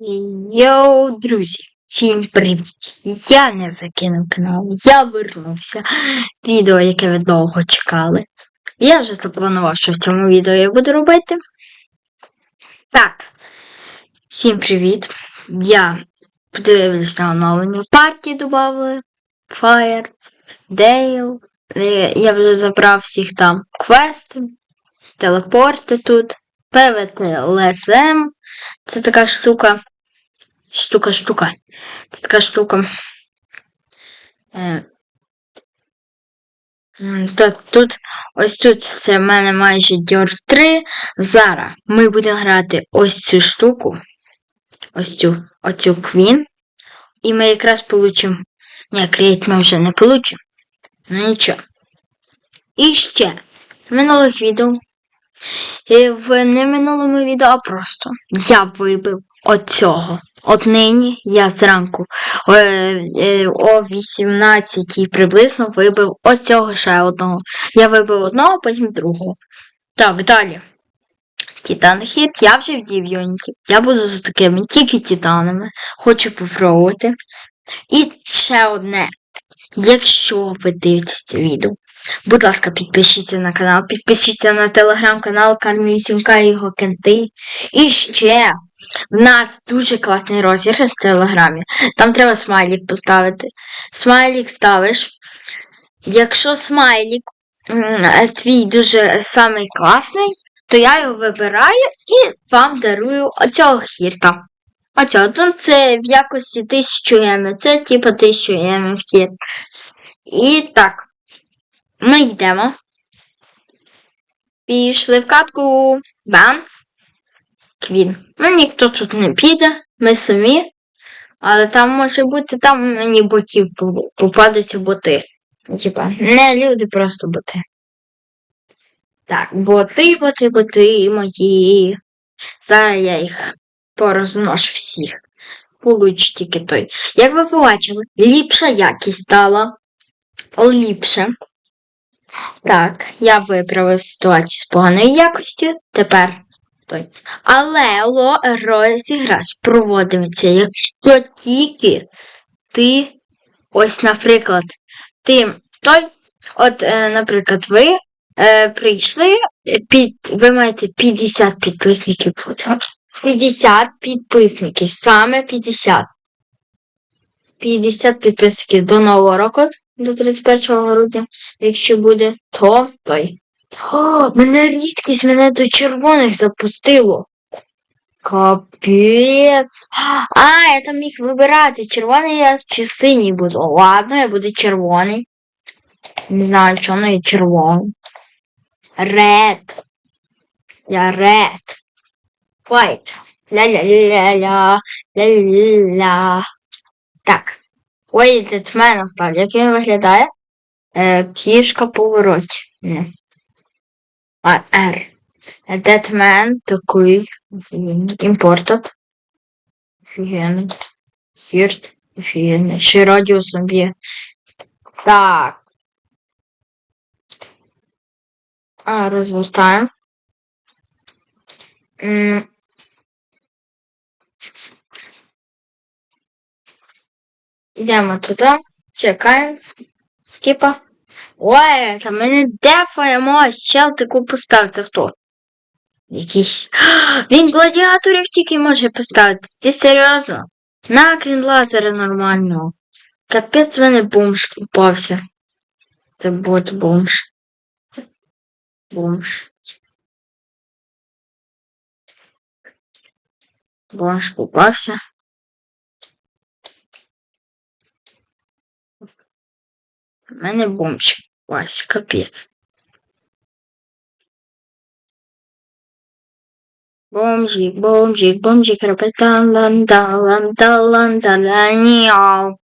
Йоу, друзі, всім привіт! Я не закинув канал, я вернувся. Відео, яке ви довго чекали. Я вже запланував, що в цьому відео я буду робити. Так, всім привіт! Я подивився на оновлення партії додали. Fire. Е, Я вже забрав всіх там квести, телепорти тут, ПВТ ЛСМ. Це така штука. Штука, штука. Це така штука. Е, Та тут, ось тут це в мене майже Дьор 3. Зараз ми будемо грати ось цю штуку. Ось цю, оцю квін. І ми якраз получимо. Ні, креїт ми вже не получимо. Ну нічого. І ще в минулих відео. І в не минулому відео, а просто я вибив оцього. От нині я зранку е, е, о 18 приблизно вибив оцього ще одного. Я вибив одного, потім другого. Так, далі. Титан хіт, я вже вдів Юніті. Я буду з такими тільки титанами. Хочу попробувати. І ще одне. Якщо ви дивитесь це відео, будь ласка, підпишіться на канал, підпишіться на телеграм-канал Кармі 8К і його кенти. І ще в нас дуже класний розіграш в телеграмі. Там треба смайлік поставити. Смайлік ставиш. Якщо смайлік е, твій дуже самий класний, то я його вибираю і вам дарую оцього хірта. Оцього, ну це в якості 1000 єм, це типу 1000 єм хіт. І так, ми йдемо. Пішли в катку. Бамс. Квін. Ну, ніхто тут не піде, ми самі. Але там може бути, там мені ботів по- попадуться боти. Типа, не люди, просто боти. Так, боти, боти, боти мої. Зараз я їх порозношу всіх. Получу тільки той. Як ви побачили, ліпша якість стала. Ліпше. Так, я виправив ситуацію з поганою якістю. Тепер той. Але розіграш проводиться, якщо тільки ти, ось, наприклад, ти той, от, е, наприклад, ви е, прийшли, е, під, ви маєте 50 підписників. бути. 50 підписників, саме 50. 50 підписників до нового року, до 31 грудня. Якщо буде, то той. О, мене рідкість, мене до червоних запустило. Капець. А, я там міг вибирати, червоний я чи синій буду. Ладно, я буду червоний. Не знаю, чому я червоний. Ред. Я ред. White. Ля-ля-ля-ля. Ля-ля-ля. Так. Ой, в мене став. Як він виглядає? Е, кішка повороті. А, R. Deadman такий. Imported. Офігенний. Хірт. Офігенний. Ще радіусом б'є. Так. А, розвертаємо. Йдемо туди. Чекаємо. Скіпа. Ой, там ми не чел таку поставив. Це хто? Якийсь. Він гладіаторів тільки може поставити. Ти серйозно? Накрін лазера нормального. Капець в мене бомж попався. Це бот бомж. Бомж. Бомж попався. У мене бомж. Вась, капець. Бомжик, бомжик, бомжик, рапетан, ланда, ланда, ланда, ляняу.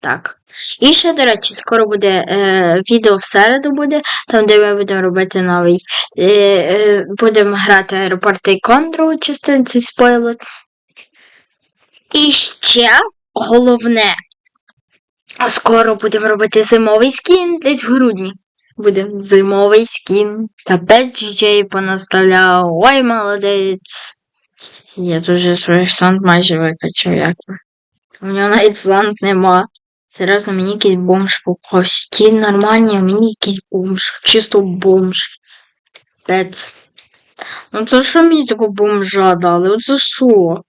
Так. І ще, до речі, скоро буде е, відео в середу буде, там, де ми будемо робити новий. Е, е, будемо грати аеропорт Ікон, другу частину, цей спойлер. І ще головне. Скоро будемо робити зимовий скін десь в грудні. Буде зимовий скін. Капець джей понаставляв. Ой, молодець. Я тут вже свій сант майже викачав, як. У нього навіть сант нема. Серйозно, мені якийсь бомж попався. Ті нормальні, а мені якийсь бомж. Чисто бомж. Пец. Ну це що мені такого бомжа дали? Оце що?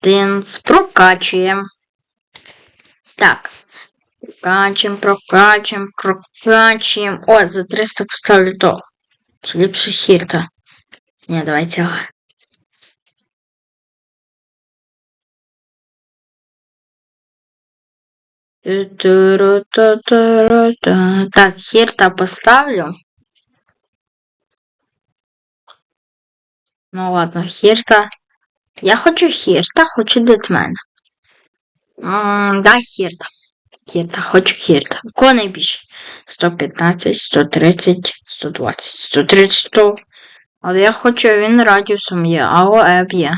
Тинц. Прокачуємо. Так. Прокачуємо, прокачуємо, прокачуємо. О, за 300 поставлю то. Чи ліпше хірта. Ні, давай. Так, хірта поставлю. Ну ладно, хірта. Я хочу хірта, хочу дитмена. Да, хірта. Хірта, хочу хірта. В кого найбільше? 115, 130, 120, 130, 100. Але я хочу, він радіусом є, а ОЕБ є.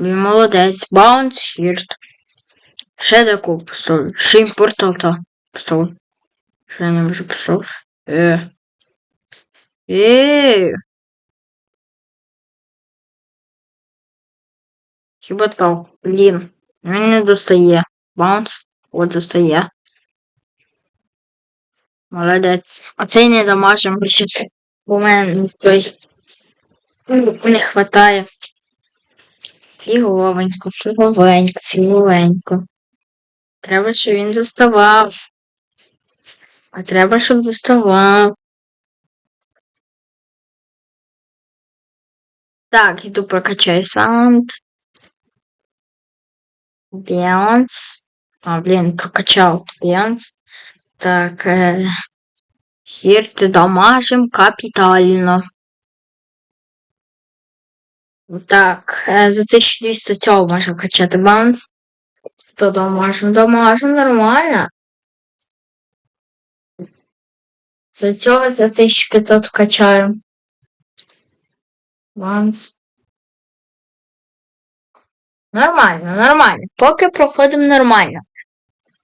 Він молодець. Баунс хірт. Ще таку поставлю. Ще імпортал та поставлю. Ще я не можу поставити. Е. Е. Хіба так? Блін. Він не достає. Баунс. От достає. Молодець. А цей не дамажим більше. У мене той не хватає. Фіговенько, фіговенько, фіговенько. Треба, щоб він доставав. А треба, щоб доставав. Так, іду прокачай саунд. Бейонс. А, блін, прокачав Бейонс. Так, е... Хірти дамажим капітально. Так, е, за 1200 цього можна качати баунс. То дамажим, дамажим, нормально. За цього за 1500 качаю. Баунс. Нормально, нормально. Поки проходимо нормально.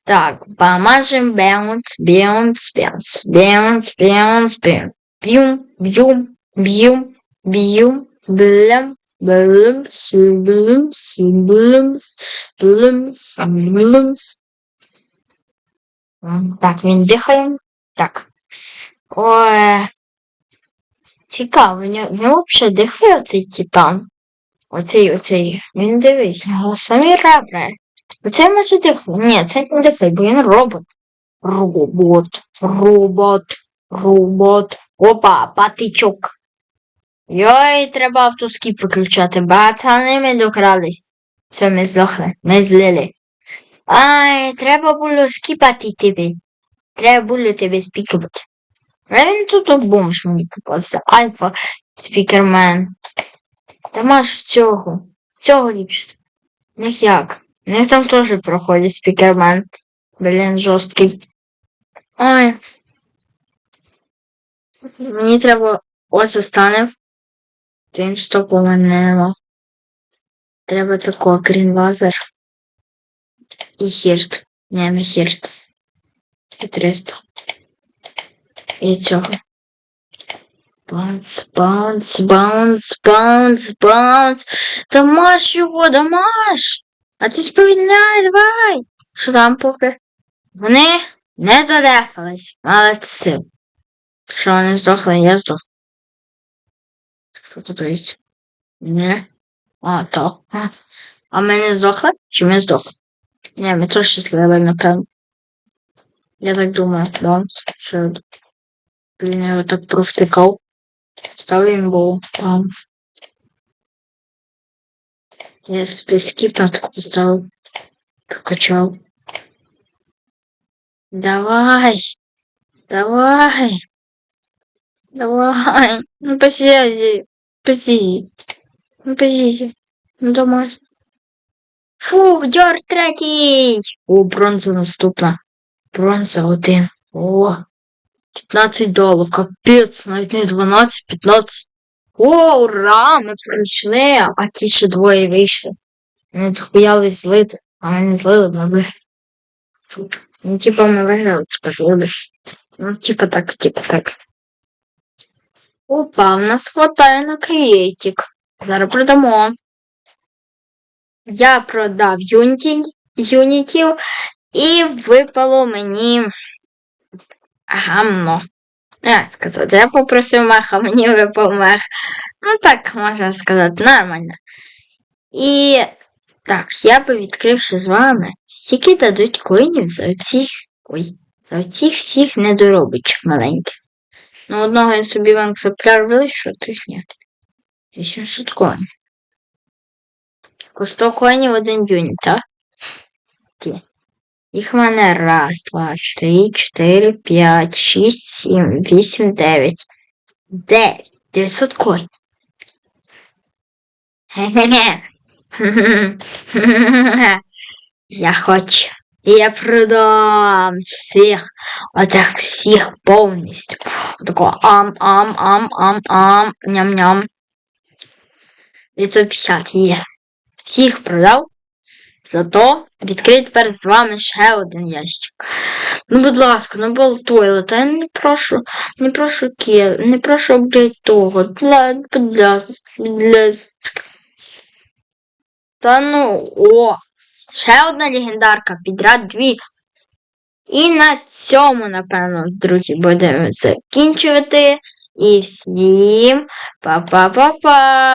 Так, помажем беунс, беунс, беунс, беунс, беунс, беунс. Бьюм, бьюм, бьюм, бьюм, блем, блумс, блумс, блумс, блумс, блумс. Так, він дихає. Так. Ой. Цікаво, він, взагалі дихає оцей титан. Оцей, оцей. Він дивись, його самі ребра. Оцей може дихає. Ні, цей не дихає, бо він робот. Робот, робот, робот. Опа, патичок. Йой, треба автоскіп виключати. Пацани ми докрались. Все, ми здохли. Ми злили. Ай, треба було скіпати тебе. Треба було тебе спікувати. А він тут бомж мені попався. Альфа спікермен. Та маш цього. Цього ліпше. Них як? У них там теж проходить спікермен. Блін, жорсткий. Ой. Мені треба ось застанев. Тим що у мене. Треба такого крін лазер. І хірт. Ні, не хірт. І 300. І цього. Баунс, баунс, баунс, баунс, баунс. Дамаш його, дамаш! А ти сповільняй, давай! Що там поки? Вони не задефались. Молодці. Що вони здохли, я здох. Що тут є? Не. А, так. А ми не здохли? Чи ми здохли? Ні, ми теж щасливі, напевно. Я так думаю, да. Що він його так провтикав. Став їм був панц. Я спискіп на так поставив. Прокачав. Давай. Давай. Давай. Ну посиди. Посиди. Ну посиди. Ну давай. Фух, дьор третій. О, бронза наступна. Бронза один. О. 15 доларів. Капець, навіть не 12, 15. О, ура! Ми пройшли, а ті ще двоє вийшли. Вони боялись злити, а ми не злили, ми виграли. Ну, типа ми виграли, типа злили. Ну, типа так, типа так. Опа, в нас хватає на креатик. Зараз продамо. Я продав юніті, юнітів і випало мені гамно. Як сказати, я попросив мех, мені випав мех. Ну так, можна сказати, нормально. І так, я би відкривши з вами, стільки дадуть коїнів за оцих. Ой, за оцих всіх недоробичок маленьких. Ну, одного я собі в екземпляр вилишу, а тих ні. 800 коїнів. По 100 коїнів один юніт, так? Ті. Їх в мене раз, два, три, чотири, п'ять, шість, сім, вісім, дев'ять. Дев'ять. 900 коїнів. Я хочу. Я продам всіх. Оцих всіх повністю. Отако ам-ам-ам-ам-ам. Ням-ням. 950 є. Всіх продав. Зато відкрию тепер з вами ще один ящик. Ну, будь ласка, ну болтойлета, я не прошу, не прошу ке, не прошу блядь, того. Та ну, о! Ще одна легендарка, підряд дві. І на цьому, напевно, друзі, будемо закінчувати. І всім па-па-па-па!